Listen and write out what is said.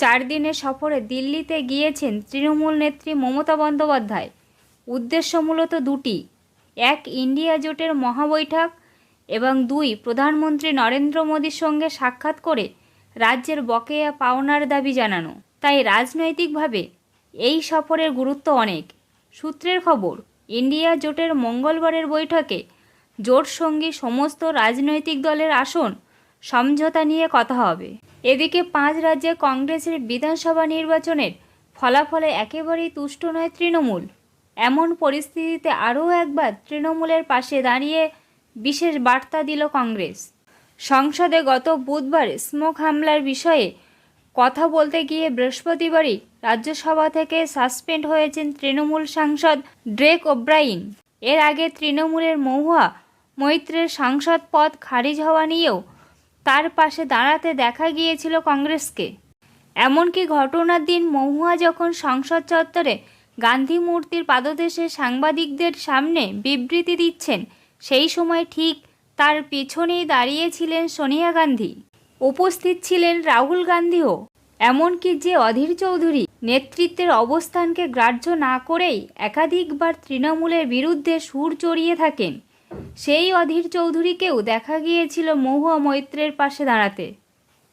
চার দিনের সফরে দিল্লিতে গিয়েছেন তৃণমূল নেত্রী মমতা বন্দ্যোপাধ্যায়। উদ্দেশ্য মূলত দুটি, এক ইন্ডিয়া জোটের মহাবৈঠক এবং দুই প্রধানমন্ত্রী নরেন্দ্র মোদীর সঙ্গে সাক্ষাৎ করে রাজ্যের বকেয়া পাওনার দাবি জানানো। তাই রাজনৈতিকভাবে এই সফরের গুরুত্ব অনেক। সূত্রের খবর, ইন্ডিয়া জোটের মঙ্গলবারের বৈঠকে জোট সঙ্গী সমস্ত রাজনৈতিক দলের আসন, সমঝোতা নিয়ে কথা হবে। এদিকে পাঁচ রাজ্যে কংগ্রেসের বিধানসভা নির্বাচনের ফলাফলে একেবারেই তুষ্ট নয় তৃণমূল। এমন পরিস্থিতিতে আরও একবার তৃণমূলের পাশে দাঁড়িয়ে বিশেষ বার্তা দিল কংগ্রেস। সংসদে গত বুধবার স্মোক হামলার বিষয়ে কথা বলতে গিয়ে বৃহস্পতিবারই রাজ্যসভা থেকে সাসপেন্ড হয়েছেন তৃণমূল সাংসদ ড্রেক ওব্রাইন। এর আগে তৃণমূলের মহুয়া মৈত্রের সাংসদ পদ খারিজ হওয়া নিয়েও তার পাশে দাঁড়াতে দেখা গিয়েছিল কংগ্রেসকে। এমনকি ঘটনার দিন মহুয়া যখন সংসদ চত্বরে গান্ধী মূর্তির পাদদেশে সাংবাদিকদের সামনে বিবৃতি দিচ্ছেন, সেই সময় ঠিক তার পিছনেই দাঁড়িয়েছিলেন সোনিয়া গান্ধী। উপস্থিত ছিলেন রাহুল গান্ধীও। এমনকি যে অধীর চৌধুরী নেতৃত্বের অবস্থানকে গ্রাহ্য না করেই একাধিকবার তৃণমূলের বিরুদ্ধে সুর চড়িয়ে থাকেন। সেই অধীর চৌধুরীকেও দেখা গিয়েছিল মহুয়া মৈত্রের পাশে দাঁড়াতে।